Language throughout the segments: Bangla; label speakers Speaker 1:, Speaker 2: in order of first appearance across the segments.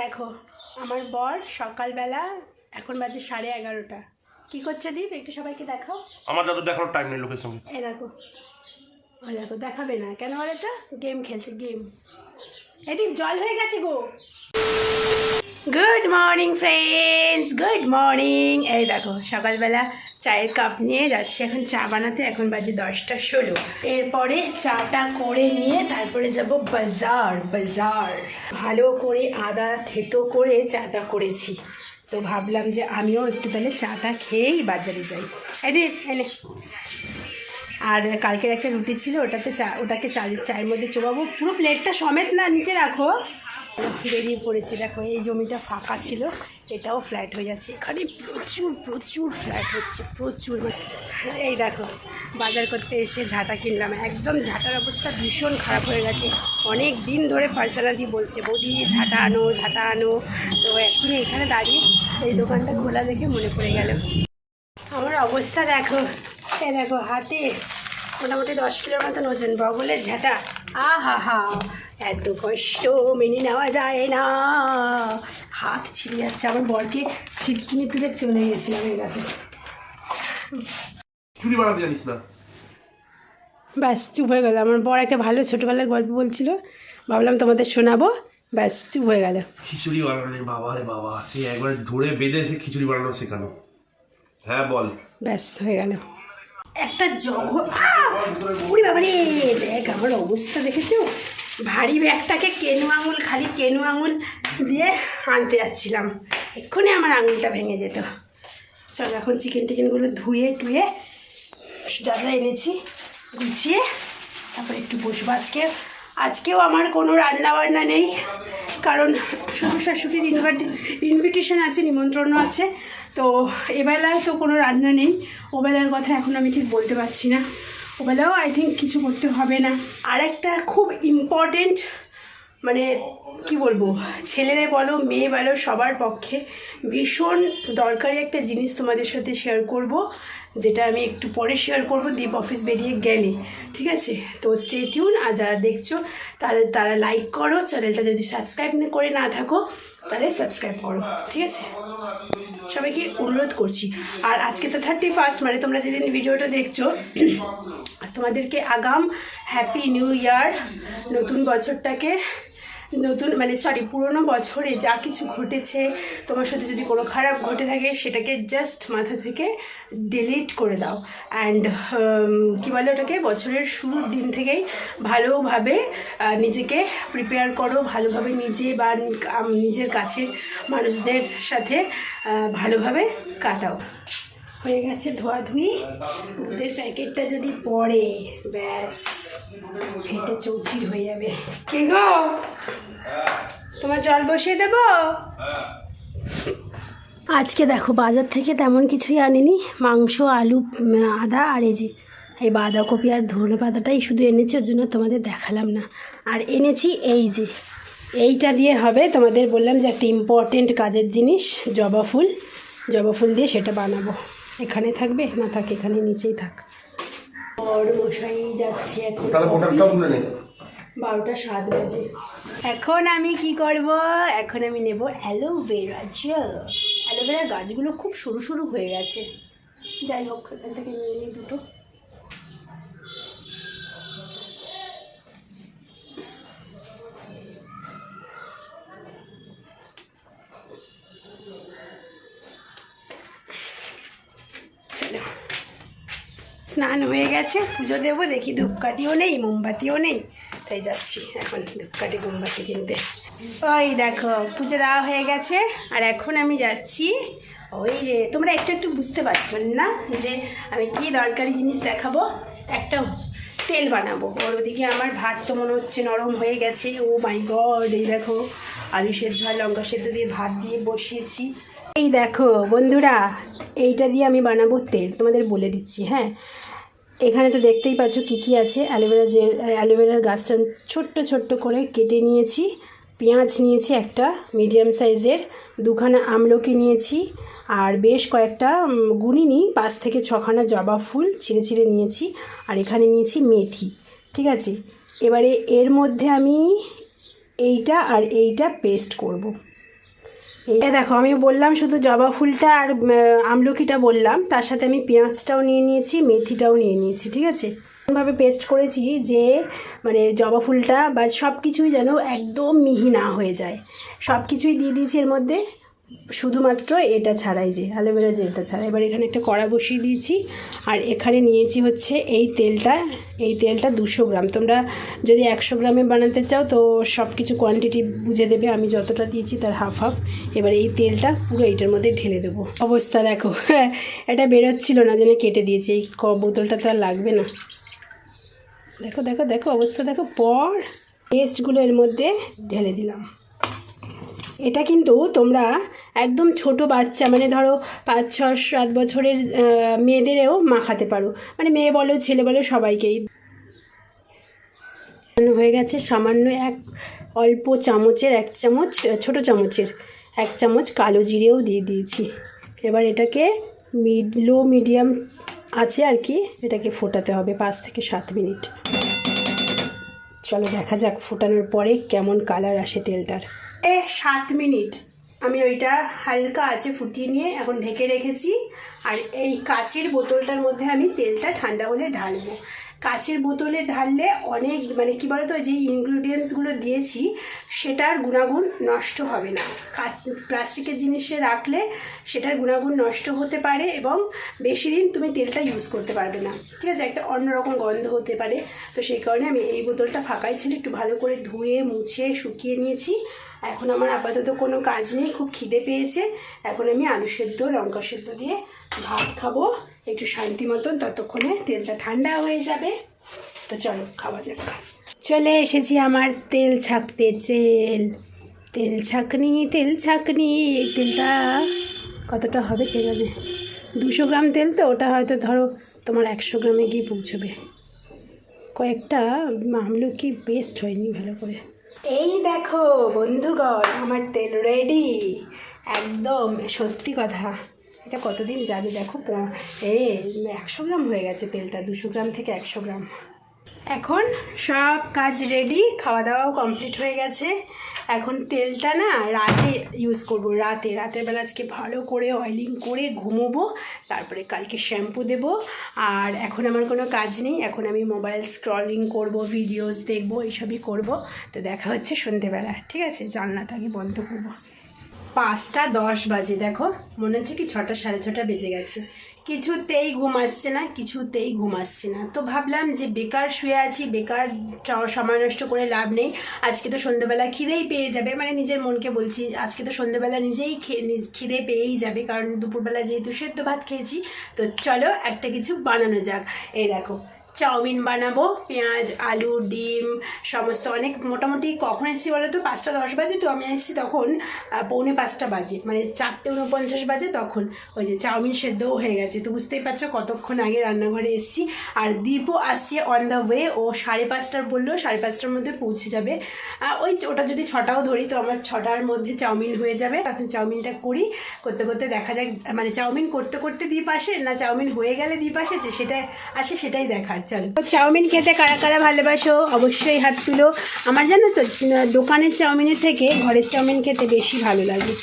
Speaker 1: দেখো আমার বর সকালবেলা এখন বাজে সাড়ে এগারোটা। কি করছে দীপ? একটু সবাইকে দেখাও।
Speaker 2: আমার দাদু দেখানোর টাইম নেই লোকের সঙ্গে
Speaker 1: এই দেখো। ওই দেখো দেখাবে না। কেন বলে তো গেম খেলছে গেম এদিক জল হয়ে গেছে গো। Good morning friends good morning এই দেখো সকালবেলা চায়ের কাপ নিয়ে যাচ্ছি। এখন চা বানাতে, এখন বাজে দশটা ষোলো। এরপরে চাটা করে নিয়ে তারপরে যাব বাজার বাজার। ভালো করে আদা থেতো করে চাটা করেছি। তো ভাবলাম যে আমিও একটু তাহলে চাটা খেয়েই বাজারে যাই। এদিক এনে আর কালকের একটা রুটি ছিল, ওটাতে চা, ওটাকে চা, চায়ের মধ্যে চোবাবো। পুরো প্লেটটা সমেত না, নিচে রাখো। বেরিয়ে পড়েছি দেখো, এই জমিটা ফাঁকা ছিল, এটাও ফ্ল্যাট হয়ে যাচ্ছে। এখানে প্রচুর প্রচুর ফ্ল্যাট হচ্ছে, প্রচুর। এই দেখো, বাজার করতে এসে ঝাঁটা কিনলাম। একদম ঝাঁটার অবস্থা ভীষণ খারাপ হয়ে গেছে। অনেক দিন ধরে ফার্সানাদি বলছে, বৌদি, ঝাঁটা আনো ঝাঁটা আনো। তো এখনই এখানে দাঁড়িয়ে এই দোকানটা খোলা দেখে মনে পড়ে গেল। আমার অবস্থা দেখো এ দেখো, হাতে মোটামুটি দশ কিলোর মতন ওজন বগলে ঝাঁটা। আ হা হা। এত কষ্ট মেনে নেওয়া যায় না। হাত ছিঁড়ে যাচ্ছে আমার বরকে ছিটকিনি তুলে চলে গেছিলাম এই দেখো
Speaker 2: চুরি বানাতে জানিস না?
Speaker 1: ব্যাস চুপ হয়ে গেল। আমার বর একটা ভালো ছোটোবেলার গল্প বলছিল। ভাবলাম তোমাদের শোনাবো। ব্যাস চুপ হয়ে গেল।
Speaker 2: খিচুড়ি বানানো বাবা রে বাবা। সে একবারে ধরে বেঁধে সে খিচুড়ি বানানো শেখানো হ্যাঁ বল।
Speaker 1: ব্যাস হয়ে গেল। একটা জঘ উড়ি বাবারে দেখ আমার অবস্থা দেখেছ? ভারী ব্যাগটাকে কেনু আঙুল, খালি কেনু আঙুল দিয়ে আনতে যাচ্ছিলাম। এক্ষুনি আমার আঙুলটা ভেঙে যেত। চল এখন চিকেন টিকেনগুলো ধুয়ে টুয়ে যা যা এনেছি, গুছিয়ে, তারপর একটু বসবো আজকে। আজকেও আমার কোনো রান্না বান্না নেই, কারণ শ্বশুর শাশুড়ির ইনভাইট ইনভিটেশন আছে নিমন্ত্রণ আছে, তো এবেলায় তো কোনো রান্না নেই। ওবেলার কথা এখন আমি ঠিক বলতে পারছি না। ওবেলাও আই থিঙ্ক কিছু করতে হবে না। আর একটা খুব ইম্পর্টেন্ট মানে কি বলব, ছেলেরা বলো, মেয়ে বলো, সবার পক্ষে ভীষণ দরকারি একটা জিনিস তোমাদের সাথে শেয়ার করব, যেটা আমি একটু পরে শেয়ার করব দীপ অফিস বেরিয়ে গেলে। ঠিক আছে? তো স্টে টিউন আর যারা দেখছ তাদের তারা লাইক করো চ্যানেলটা যদি সাবস্ক্রাইব করে না থাকো, তাহলে সাবস্ক্রাইব করো। ঠিক আছে? সবাইকে অনুরোধ করছি। আর আজকে তো থার্টি ফার্স্ট মানে তোমরা যেদিন ভিডিওটা দেখছ, তোমাদেরকে আগাম হ্যাপি নিউ ইয়ার নতুন বছরটাকে নতুন মানে সরি পুরোনো বছরে যা কিছু ঘটেছে, তোমার সাথে যদি কোনো খারাপ ঘটে থাকে, সেটাকে জাস্ট মাথা থেকে ডিলিট করে দাও. অ্যান্ড কী বলে ওটাকে? বছরের শুরুর দিন থেকেই ভালোভাবে নিজেকে প্রিপেয়ার করো, ভালোভাবে নিজে বা নিজের কাছের মানুষদের সাথে ভালোভাবে কাটাও। হয়ে গেছে ধোয়াধুয়ি দুধের প্যাকেটটা যদি পড়ে ব্যাস। ফেটে চৌচির হয়ে যাবে। কে গো? তোমার জল বসিয়ে দেব? আজকে দেখো বাজার থেকে তেমন কিছুই আনিনি। মাংস আলু আদা আর এই যে এই বাঁধাকপি আর ধনে পাতাটাই শুধু এনেছি ওর জন্য তোমাদের দেখালাম না। আর এনেছি এই যে এইটা দিয়ে হবে তোমাদের বললাম যে একটা ইম্পর্টেন্ট কাজের জিনিস জবা ফুল। জবা ফুল দিয়ে সেটা বানাবো। এখানে থাকবে? না থাক এখানে নিচেই থাক। বড় মশাই যাচ্ছে এখন বারোটা সাত বাজে। এখন আমি কি করব? এখন আমি নেব অ্যালোভেরা জেল। অ্যালোভেরার গাছগুলো খুব সরু সরু হয়ে গেছে। যাই হোক এখান থেকে নিয়ে নিই দুটো। স্নান হয়ে গেছে, পুজো দেবো, দেখি ধূপকাঠিও নেই, মোমবাতিও নেই। তাই যাচ্ছি এখন ধূপকাঠি, মোমবাতি কিনতে। ওই দেখো, পুজো দেওয়া হয়ে গেছে, আর এখন আমি যাচ্ছি। ওই যে, তোমরা একটু একটু বুঝতে পারছ না যে আমি কি দরকারি জিনিস দেখাবো? একটা তেল বানাবো। ওর ওদিকে আমার ভাত তো মনে হচ্ছে নরম হয়ে গেছে। ও মাই গড এই দেখো, আলু সেদ্ধ আর লঙ্কা সেদ্ধ দিয়ে ভাত দিয়ে বসিয়েছি। এই দেখো, বন্ধুরা, এইটা দিয়ে আমি বানাবো তেল। তোমাদের বলে দিচ্ছি হ্যাঁ? এখানে তো দেখতেই পাচ্ছ কী কী আছে। অ্যালোভেরা জেল, অ্যালোভেরার গাছটা ছোট্ট ছোট্ট করে কেটে নিয়েছি। পেঁয়াজ নিয়েছি একটা, মিডিয়াম সাইজের। দুখানা আমলকি নিয়েছি। আর বেশ কয়েকটা গুনিনি, পাঁচ থেকে ছখানা জবা ফুল ছিঁড়ে ছিঁড়ে নিয়েছি। আর এখানে নিয়েছি মেথি, ঠিক আছে? এবারে এর মধ্যে আমি এইটা আর এইটা পেস্ট করব। এই দেখো, আমি বললাম শুধু জবা ফুলটা আর আমলকিটা বললাম। তার সাথে আমি পেঁয়াজটাও নিয়ে নিয়েছি, মেথিটাও নিয়ে নিয়েছি, ঠিক আছে? ভাবে পেস্ট করেছি যে মানে জবা ফুলটা বা সব কিছুই যেন একদম মিহি না হয়ে যায়। সব কিছুই দিয়ে দিয়েছি এর মধ্যে। শুধুমাত্র এটা ছাড়াই যে অ্যালোভেরা জেলটা ছাড়া এবার এখানে একটা কড়া বসিয়ে দিয়েছি, আর এখানে নিয়েছি হচ্ছে এই তেলটা এই তেলটা দুশো গ্রাম। তোমরা যদি একশো গ্রামে বানাতে চাও তো সব কিছু কোয়ান্টিটি বুঝে দেবে, আমি যতটা দিয়েছি তার হাফ হাফ এবার এই তেলটা পুরো এইটার মধ্যে ঢেলে দেবো। অবস্থা দেখো এটা বেরোচ্ছিল না যেন কেটে দিয়েছি, এই ক বোতলটা তো আর লাগবে না। দেখো দেখো দেখো, অবস্থা দেখো, পর পেস্টগুলো এর মধ্যে ঢেলে দিলাম। এটা কিন্তু তোমরা একদম ছোট বাচ্চা মানে ধরো পাঁচ ছ সাত বছরের মেয়েদেরও মাখাতে পারো। মানে মেয়ে বলো, ছেলে বলো, সবাইকেই। হয়ে গেছে, সামান্য এক অল্প চামচের, এক চামচ, ছোট চামচের, এক চামচ কালো জিরেও দিয়ে দিয়েছি। এবার এটাকে মিড লো মিডিয়াম আছে আর কি, এটাকে ফোটাতে হবে পাঁচ থেকে সাত মিনিট। চলো দেখা যাক ফোটানোর পরে কেমন কালার আসে তেলটার। এ, সাত মিনিট। আমি ওইটা হালকা আছে ফুটিয়ে নিয়ে এখন ঢেকে রেখেছি। আর এই কাচের বোতলটার মধ্যে আমি তেলটা ঠান্ডা হলে ঢালবো। কাচের বোতলে ঢাললে অনেক মানে কী বলতো, যে ইনগ্রিডিয়েন্টসগুলো দিয়েছি, সেটার গুণাগুণ নষ্ট হবে না। প্লাস্টিকের জিনিসে রাখলে সেটার গুণাগুণ নষ্ট হতে পারে এবং বেশি দিন তুমি তেলটা ইউজ করতে পারবে না। ঠিক আছে, একটা অন্যরকম গন্ধ হতে পারে। তো সেই কারণে আমি এই বোতলটা ফাঁকাই ছিল, একটু ভালো করে ধুয়ে, মুছে, শুকিয়ে নিয়েছি। এখন আমার আপাতত কোনো কাজ নেই, খুব খিদে পেয়েছে। এখন আমি আলু সেদ্ধ, লঙ্কা সেদ্ধ দিয়ে ভাত খাব। একটু শান্তি মতন ততক্ষণে তেলটা ঠান্ডা হয়ে যাবে। তো চলো, খাওয়া যাক। চলে এসেছি আমার তেল ছাকতে, তেল তেল ছাকনি তেল ছাকনি, তেলটা কতটা হবে কে জানে? দুশো গ্রাম তেল তো, ওটা হয়তো ধরো তোমার একশো গ্রামে গিয়ে পৌঁছবে। কয়েকটা আমলকি পেস্ট হয়নি ভালো করে। এই দেখো বন্ধুগণ, আমার তেল রেডি একদম সত্যি কথা। এটা কতদিন যাবে দেখো? এই একশো গ্রাম হয়ে গেছে তেলটা, দুশো গ্রাম থেকে একশো গ্রাম। এখন সব কাজ রেডি খাওয়া দাওয়াও কমপ্লিট হয়ে গেছে। এখন তেলটা না রাতে ইউজ করব, রাতে। রাতের বেলা আজকে ভালো করে অয়েলিং করে ঘুমোবো, তারপরে কালকে শ্যাম্পু দেব। আর এখন আমার কোনো কাজ নেই, এখন আমি মোবাইল স্ক্রলিং করব ভিডিওস দেখব, এইসবই করব। তো দেখা হচ্ছে সন্ধেবেলা, ঠিক আছে? জানলাটা আগে বন্ধ করব। পাঁচটা দশ বাজে, দেখো। মনে হচ্ছে কি ছটা, সাড়ে ছটা বেজে গেছে। কিছুতেই ঘুম আসছে না, কিছুতেই ঘুম আসছে না। তো ভাবলাম যে বেকার শুয়ে আছি, বেকার সময় নষ্ট করে লাভ নেই। আজকে তো সন্ধ্যেবেলা খিদেই পেয়ে যাবে। মানে নিজের মনকে বলছি, আজকে তো সন্ধ্যেবেলা নিজেই খিদে পেয়েই যাবে। কারণ দুপুরবেলা যেহেতু সেদ্ধ ভাত খেয়েছি, তো চলো একটা কিছু বানানো যাক। এই দেখো চাউমিন বানাবো, পেঁয়াজ, আলু, ডিম, সমস্ত অনেক মোটামুটি কখন এসেছি বলো তো? পাঁচটা দশ বাজে, তো আমি এসেছি তখন পৌনে পাঁচটা বাজে মানে চারটে উনপঞ্চাশ বাজে তখন। ওই যে চাউমিন সেদ্ধও হয়ে গেছে। তো বুঝতেই পারছ কতক্ষণ আগে রান্নাঘরে এসেছি। আর দীপও আসছে অন দ্য ওয়ে ও সাড়ে পাঁচটার বলল, সাড়ে পাঁচটার মধ্যে পৌঁছে যাবে। ওই ওটা যদি ছটাও ধরি, তো আমার ছটার মধ্যে চাউমিন হয়ে যাবে। এখন চাউমিনটা করি, করতে করতে দেখা যাক মানে চাউমিন করতে করতে দ্বীপ আসে, না চাউমিন হয়ে গেলে দ্বীপ আসেছে সেটা আসে সেটাই দেখার। চলো। চাউমিন খেতে কারা কারা ভালোবাসো, অবশ্যই হাত তুলো। আমার জানো তো দোকানের চাউমিনের থেকে ঘরের চাউমিন খেতে বেশি ভালো লাগে।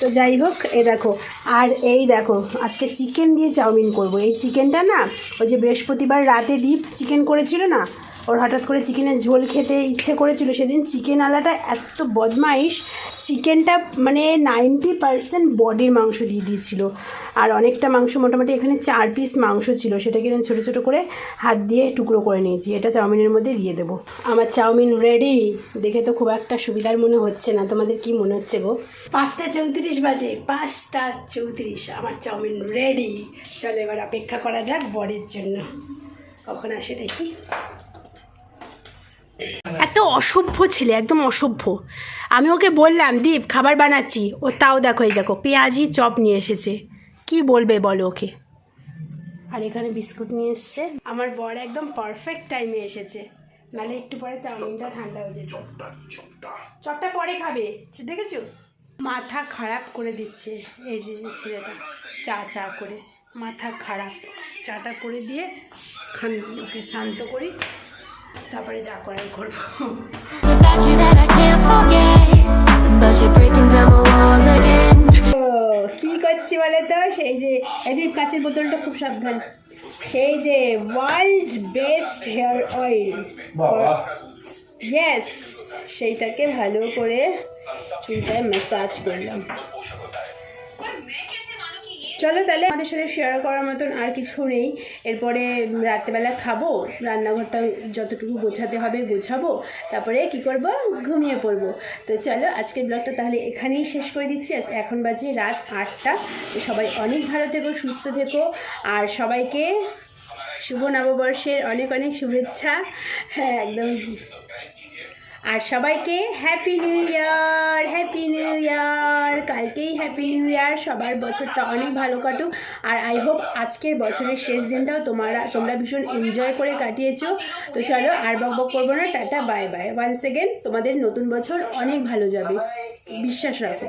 Speaker 1: তো যাই হোক, এ দেখো, আর এই দেখো, আজকে চিকেন দিয়ে চাউমিন করব। এই চিকেনটা না, ওই যে বৃহস্পতিবার রাতে দ্বীপ চিকেন করেছিল না ওর হঠাৎ করে চিকেনের ঝোল খেতে ইচ্ছে করেছিল। সেদিন চিকেন আলাটা এত বদমাইশ, চিকেনটা মানে নাইনটি পারসেন্ট বডির মাংস দিয়ে দিয়েছিল। আর অনেকটা মাংস মোটামুটি এখানে চার পিস মাংস ছিল। সেটাকে আমি ছোটো ছোটো করে হাত দিয়ে টুকরো করে নিয়েছি। এটা চাউমিনের মধ্যে দিয়ে দেবো। আমার চাউমিন রেডি দেখে তো খুব একটা সুবিধার মনে হচ্ছে না। তোমাদের কি মনে হচ্ছে গো? পাঁচটা চৌত্রিশ বাজে। পাঁচটা চৌত্রিশ। আমার চাউমিন রেডি চলো এবার অপেক্ষা করা যাক বরের জন্য। কখন আসে দেখি। একটা অসভ্য ছেলে একদম অসভ্য। আমি ওকে বললাম দীপ খাবার বানাচ্ছি। ও তাও দেখো এই দেখো পেঁয়াজি চপ নিয়ে এসেছে। কি বলবে বলো ওকে? আর এখানে বিস্কুট নিয়ে এসছে। আমার বর একদম পারফেক্ট টাইমে এসেছে। নাহলে একটু পরে চাউমিনটা ঠান্ডা হয়ে যেত। চপটা পরে খাবে দেখেছ? মাথা খারাপ করে দিচ্ছে এই যে ছেলেটা চা চা করে। মাথা খারাপ। চাটা করে দিয়ে ওকে শান্ত করি। তারপরে যা করাই করব।
Speaker 3: কি করছি বলে
Speaker 1: তো সেই যে এদিক কাচের বোতলটা খুব সাবধান। সেই যে world best hair oil yes সেইটাকে ভালো করে চুলটায় ম্যাসাজ করলাম। চলো তাহলে আমাদের সাথে শেয়ার করার মতন আর কিছু নেই। এরপরে রাত্রেবেলা খাব, রান্নাঘরটা যতটুকু গোছাতে হবে গোছাবো, তারপরে কি করব? ঘুমিয়ে পড়ব। তো চলো, আজকের ব্লগটা তাহলে এখানেই শেষ করে দিচ্ছি। এখন বাজে রাত আটটা। সবাই অনেক ভালো থেকো, সুস্থ থেকো, আর সবাইকে শুভ নববর্ষের অনেক অনেক শুভেচ্ছা। হ্যাঁ একদম। আর সবাইকে happy new year happy new year কালকেই হ্যাপি নিউ ইয়ার সবার বছরটা অনেক ভালো কাটুক। আর আই হোপ আজকের বছরের শেষ দিনটাও তোমরা তোমরা ভীষণ এনজয় করে কাটিয়েছো। তো চলো আর বক বক করব না। Tata bye bye one second তোমাদের নতুন বছর অনেক ভালো যাবে। বিশ্বাস রাখো।